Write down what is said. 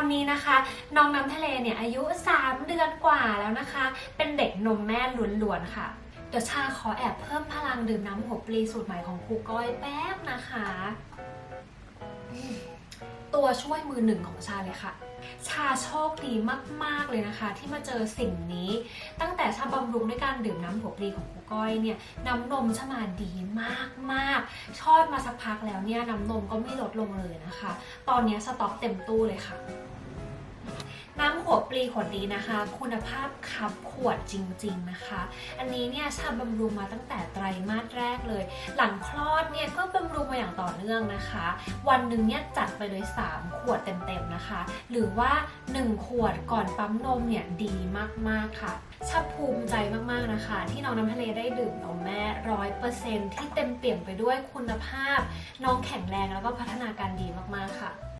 อนนี้นะคะ น้องน้ำทะเลเนี่ยอายุ 3 เดือนกว่าแล้วนะคะ เป็นเด็กนมแม่ล้วนๆค่ะ เดี๋ยวชาขอแอบเพิ่มพลังดื่มน้ำหัวปลีสูตรใหม่ของครูก้อยแป๊บนะคะ ตัวช่วยมือหนึ่งของชาเลยค่ะชาโชคดีมาก ๆ เลยนะคะ ที่มาเจอสิ่งนี้ ตั้งแต่ชาบำรุงด้วยการดื่มน้ำหัวปลีของครูก้อยเนี่ยน้ำนมชามาดีมากๆชอบมาสักพักแล้วเนี่ยน้ำนมก็ไม่ลดลงเลยนะคะ ตอนนี้สต็อกเต็มตู้เลยค่ะ น้ำหัวปลีขวดนี้นะคะ คุณภาพคับขวดจริง ๆนะคะ อันนี้เนี่ยชาบำรุงมาตั้งแต่ไตรมาสแรกเลย หลังคลอดเนี่ยก็บำรุงมาอย่างต่อเนื่องนะคะ วันหนึ่งเนี่ยจัดไปเลย 3 ขวดเต็มๆนะคะ หรือว่า 1 ขวดก่อนปั๊มนมเนี่ยดีมากๆค่ะชาภูมิใจมากๆนะคะ ที่น้องน้ำทะเลได้ดื่มนมแม่ร้อยเปอร์เซ็นที่เต็มเปี่ยมไปด้วยคุณภาพ น้องแข็งแรงแล้วก็พัฒนาการดีมากๆค่ะ